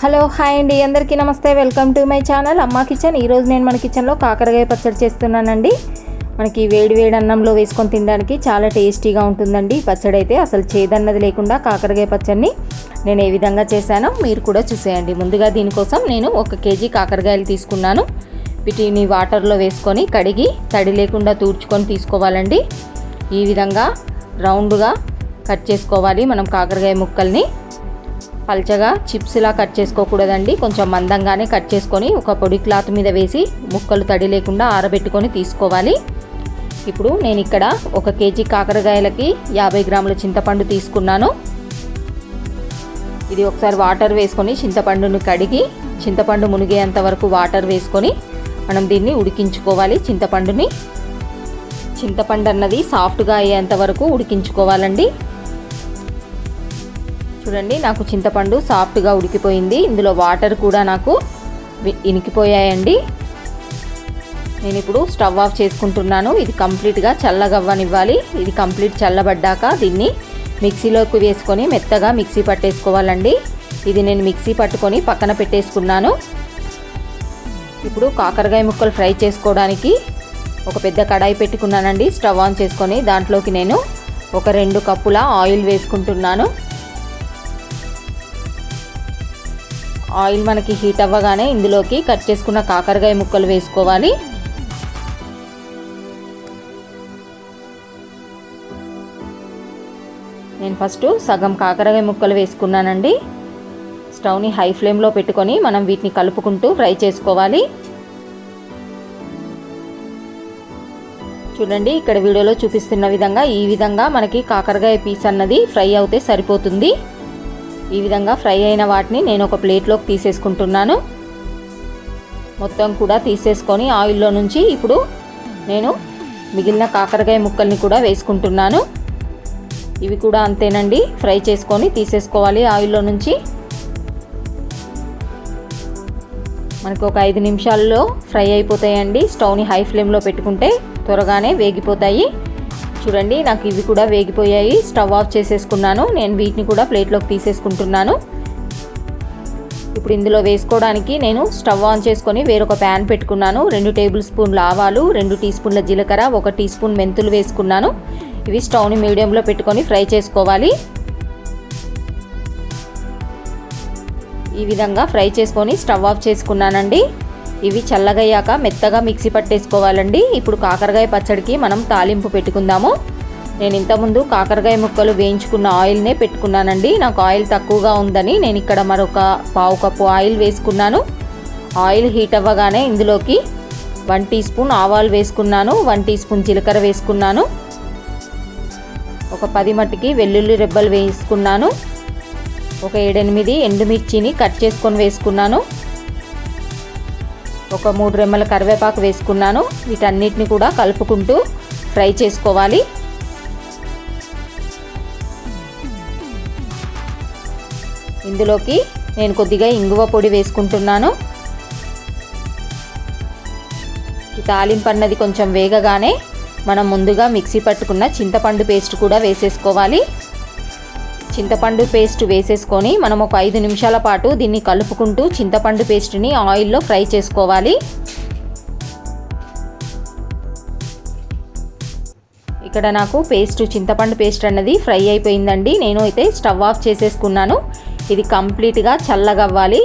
Hello hi అండి. అందరికీ నమస్తే. Welcome to my channel Amma kitchen. ఈరోజు నేను మన కిచెన్లో కాకరకాయ పచ్చడి చేస్తున్నానండి. మనకి వేడి వేడి అన్నంలో వేసుకొని తినడానికి చాలా టేస్టీగా ఉంటుందండి. పచ్చడి అయితే అసలు చేదన్నది లేకుండా కాకరకాయ పచ్చడిని నేను ఏ విధంగా చేశానో మీరు కూడా చూసేయండి. ముందుగా దీనికోసం నేను ఒక కేజీ కాకరకాయలు తీసుకున్నాను. వీటిని వాటర్లో వేసుకొని కడిగి తడి లేకుండా తూడ్చుకొని తీసుకోవాలండి. ఈ విధంగా రౌండ్గా కట్ చేసుకోవాలి మనం కాకరకాయ ముక్కల్ని. పల్చగా చిప్స్లా కట్ చేసుకోకూడదండి. కొంచెం మందంగానే కట్ చేసుకొని ఒక పొడి క్లాత్ మీద వేసి ముక్కలు తడి లేకుండా ఆరబెట్టుకొని తీసుకోవాలి. ఇప్పుడు నేను ఇక్కడ ఒక కేజీ కాకరకాయలకి యాభై గ్రాముల చింతపండు తీసుకున్నాను. ఇది ఒకసారి వాటర్ వేసుకొని చింతపండును కడిగి చింతపండు మునిగేంత వరకు వాటర్ వేసుకొని మనం దీన్ని ఉడికించుకోవాలి చింతపండుని. చింతపండు అన్నది సాఫ్ట్గా అయ్యేంత వరకు ఉడికించుకోవాలండి. చూడండి నాకు చింతపండు సాఫ్ట్గా ఉడికిపోయింది. ఇందులో వాటర్ కూడా నాకు ఇనికిపోయాయండి. నేను ఇప్పుడు స్టవ్ ఆఫ్ చేసుకుంటున్నాను. ఇది కంప్లీట్గా చల్లగవ్వనివ్వాలి. ఇది కంప్లీట్ చల్లబడ్డాక దీన్ని మిక్సీలోకి వేసుకొని మెత్తగా మిక్సీ పట్టేసుకోవాలండి. ఇది నేను మిక్సీ పట్టుకొని పక్కన పెట్టేసుకున్నాను. ఇప్పుడు కాకరకాయ ముక్కలు ఫ్రై చేసుకోవడానికి ఒక పెద్ద కడాయి పెట్టుకున్నానండి. స్టవ్ ఆన్ చేసుకొని దాంట్లోకి నేను ఒక రెండు కప్పుల ఆయిల్ వేసుకుంటున్నాను. ఆయిల్ మనకి హీట్ అవ్వగానే ఇందులోకి కట్ చేసుకున్న కాకరకాయ ముక్కలు వేసుకోవాలి. నేను ఫస్ట్ సగం కాకరకాయ ముక్కలు వేసుకున్నానండి. స్టవ్ని హై ఫ్లేమ్లో పెట్టుకొని మనం వీటిని కలుపుకుంటూ ఫ్రై చేసుకోవాలి. చూడండి ఇక్కడ వీడియోలో చూపిస్తున్న విధంగా ఈ విధంగా మనకి కాకరకాయ పీస్ అన్నది ఫ్రై అవుతే సరిపోతుంది. ఈ విధంగా ఫ్రై అయిన వాటిని నేను ఒక ప్లేట్లోకి తీసేసుకుంటున్నాను. మొత్తం కూడా తీసేసుకొని ఆయిల్లో నుంచి ఇప్పుడు నేను మిగిలిన కాకరకాయ ముక్కల్ని కూడా వేసుకుంటున్నాను. ఇవి కూడా అంతేనండి. ఫ్రై చేసుకొని తీసేసుకోవాలి ఆయిల్లో నుంచి. మనకు ఒక ఐదు నిమిషాల్లో ఫ్రై అయిపోతాయండి. స్టవ్ని హై ఫ్లేమ్లో పెట్టుకుంటే త్వరగానే వేగిపోతాయి. చూడండి నాకు ఇవి కూడా వేగిపోయాయి. స్టవ్ ఆఫ్ చేసేసుకున్నాను. నేను వీటిని కూడా ప్లేట్లోకి తీసేసుకుంటున్నాను. ఇప్పుడు ఇందులో వేసుకోవడానికి నేను స్టవ్ ఆన్ చేసుకొని వేరొక ప్యాన్ పెట్టుకున్నాను. రెండు టేబుల్ స్పూన్ల ఆవాలు రెండు టీ స్పూన్ల జీలకర్ర ఒక టీ స్పూన్ మెంతులు వేసుకున్నాను. ఇవి స్టవ్ని మీడియంలో పెట్టుకొని ఫ్రై చేసుకోవాలి. ఈ విధంగా ఫ్రై చేసుకొని స్టవ్ ఆఫ్ చేసుకున్నానండి. ఇవి చల్లగయ్యాక మెత్తగా మిక్సీ పట్టేసుకోవాలండి. ఇప్పుడు కాకరకాయ పచ్చడికి మనం తాలింపు పెట్టుకుందాము. నేను ఇంతకుముందు కాకరకాయ ముక్కలు వేయించుకున్న ఆయిల్నే పెట్టుకున్నానండి. నాకు ఆయిల్ తక్కువగా ఉందని నేను ఇక్కడ మరొక పావు కప్పు ఆయిల్ వేసుకున్నాను. ఆయిల్ హీట్ అవ్వగానే ఇందులోకి వన్ టీ స్పూన్ ఆవాలు వేసుకున్నాను. వన్ టీ స్పూన్ జీలకర్ర వేసుకున్నాను. ఒక పది మట్టికి వెల్లుల్లి రెబ్బలు వేసుకున్నాను. ఒక ఏడెనిమిది ఎండుమిర్చిని కట్ చేసుకొని వేసుకున్నాను. ఒక మూడు రెమ్మల కరివేపాకు వేసుకున్నాను. వీటన్నిటిని కూడా కలుపుకుంటూ ఫ్రై చేసుకోవాలి. ఇందులోకి నేను కొద్దిగా ఇంగువ పొడి వేసుకుంటున్నాను. ఈ తాలింపు అన్నది కొంచెం వేగగానే మనం ముందుగా మిక్సీ పట్టుకున్న చింతపండు పేస్ట్ కూడా వేసేసుకోవాలి. చింతపండు పేస్ట్ వేసేసుకొని మనం ఒక ఐదు నిమిషాల పాటు దీన్ని కలుపుకుంటూ చింతపండు పేస్ట్ని ఆయిల్లో ఫ్రై చేసుకోవాలి. ఇక్కడ నాకు పేస్ట్ చింతపండు పేస్ట్ అన్నది ఫ్రై అయిపోయిందండి. నేను అయితే స్టవ్ ఆఫ్ చేసేసుకున్నాను. ఇది కంప్లీట్గా చల్లగవ్వాలి.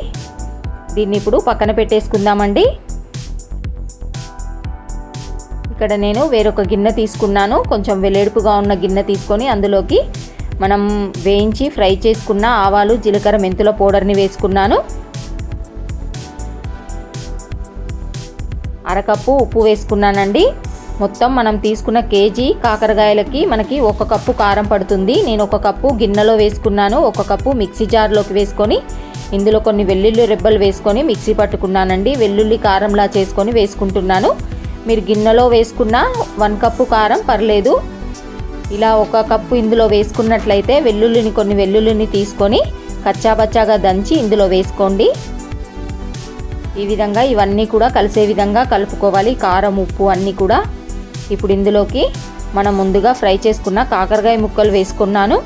దీన్ని ఇప్పుడు పక్కన పెట్టేసుకుందామండి. ఇక్కడ నేను వేరొక గిన్నె తీసుకున్నాను. కొంచెం వెలేడుపుగా ఉన్న గిన్నె తీసుకొని అందులోకి మనం వేయించి ఫ్రై చేసుకున్న ఆవాలు జీలకర్ర మెంతుల పౌడర్ని వేసుకున్నాను. అరకప్పు ఉప్పు వేసుకున్నానండి. మొత్తం మనం తీసుకున్న కేజీ కాకరకాయలకి మనకి ఒక కప్పు కారం పడుతుంది. నేను ఒక కప్పు గిన్నెలో వేసుకున్నాను. ఒక కప్పు మిక్సీ జార్లోకి వేసుకొని ఇందులో కొన్ని వెల్లుల్లి రెబ్బలు వేసుకొని మిక్సీ పట్టుకున్నానండి. వెల్లుల్లి కారంలా చేసుకొని వేసుకుంటున్నాను. మీరు గిన్నెలో వేసుకున్న వన్ కప్పు కారం పర్లేదు. ఇలా ఒక కప్పు ఇందులో వేసుకున్నట్లయితే వెల్లుల్లిని కొన్ని వెల్లుల్లిని తీసుకొని కచ్చాపచ్చాగా దంచి ఇందులో వేసుకోండి. ఈ విధంగా ఇవన్నీ కూడా కలిసే విధంగా కలుపుకోవాలి. కారం ఉప్పు అన్నీ కూడా. ఇప్పుడు ఇందులోకి మనం ముందుగా ఫ్రై చేసుకున్న కాకరకాయ ముక్కలు వేసుకున్నాను.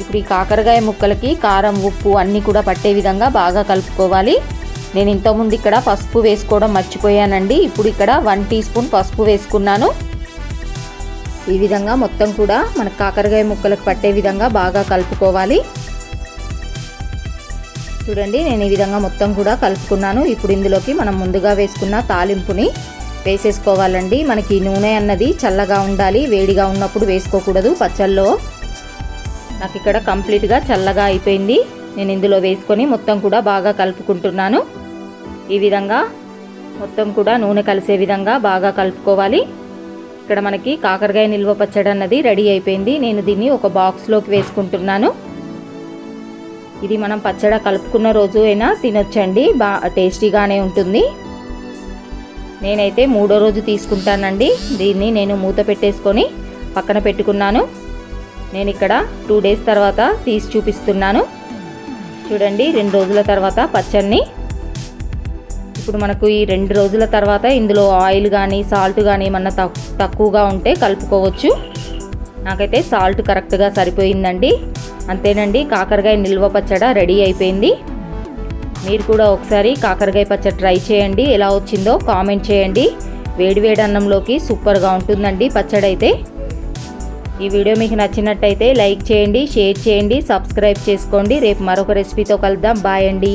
ఇప్పుడు ఈ కాకరకాయ ముక్కలకి కారం ఉప్పు అన్నీ కూడా పట్టే విధంగా బాగా కలుపుకోవాలి. నేను ఇంతకుముందు ఇక్కడ పసుపు వేసుకోవడం మర్చిపోయానండి. ఇప్పుడు ఇక్కడ వన్ టీ స్పూన్ పసుపు వేసుకున్నాను. ఈ విధంగా మొత్తం కూడా మన కాకరకాయ ముక్కలకు పట్టే విధంగా బాగా కలుపుకోవాలి. చూడండి నేను ఈ విధంగా మొత్తం కూడా కలుపుకున్నాను. ఇప్పుడు ఇందులోకి మనం ముందుగా వేసుకున్న తాలింపుని వేసేసుకోవాలండి. మనకి నూనె అన్నది చల్లగా ఉండాలి వేడిగా ఉన్నప్పుడు వేసుకోకూడదు. పచ్చల్లో నాకు ఇక్కడ కంప్లీట్గా చల్లగా అయిపోయింది. నేను ఇందులో వేసుకొని మొత్తం కూడా బాగా కలుపుకుంటున్నాను. ఈ విధంగా మొత్తం కూడా నూనె కలిసే విధంగా బాగా కలుపుకోవాలి. ఇక్కడ మనకి కాకరకాయ నిల్వ పచ్చడి అన్నది రెడీ అయిపోయింది. నేను దీన్ని ఒక బాక్స్లోకి వేసుకుంటున్నాను. ఇది మనం పచ్చడి కలుపుకున్న రోజు అయినా తినొచ్చండి. బా టేస్టీగానే ఉంటుంది. నేనైతే మూడో రోజు తీసుకుంటానండి. దీన్ని నేను మూత పెట్టేసుకొని పక్కన పెట్టుకున్నాను. నేను ఇక్కడ టూ డేస్ తర్వాత తీసి చూపిస్తున్నాను. చూడండి రెండు రోజుల తర్వాత పచ్చడిని ఇప్పుడు మనకు ఈ రెండు రోజుల తర్వాత ఇందులో ఆయిల్ కానీ సాల్ట్ కానీ ఏమన్నా తక్కువగా ఉంటే కలుపుకోవచ్చు. నాకైతే సాల్ట్ కరెక్ట్గా సరిపోయిందండి. అంతేనండి కాకరకాయ నిల్వ పచ్చడి రెడీ అయిపోయింది. మీరు కూడా ఒకసారి కాకరకాయ పచ్చడి ట్రై చేయండి. ఎలా వచ్చిందో కామెంట్ చేయండి. వేడివేడి అన్నంలోకి సూపర్గా ఉంటుందండి పచ్చడి అయితే ఈ వీడియో మీకు నచ్చినట్టయితే లైక్ చేయండి షేర్ చేయండి సబ్స్క్రైబ్ చేసుకోండి. రేపు మరొక రెసిపీతో కలుద్దాం. బాయ్ అండి.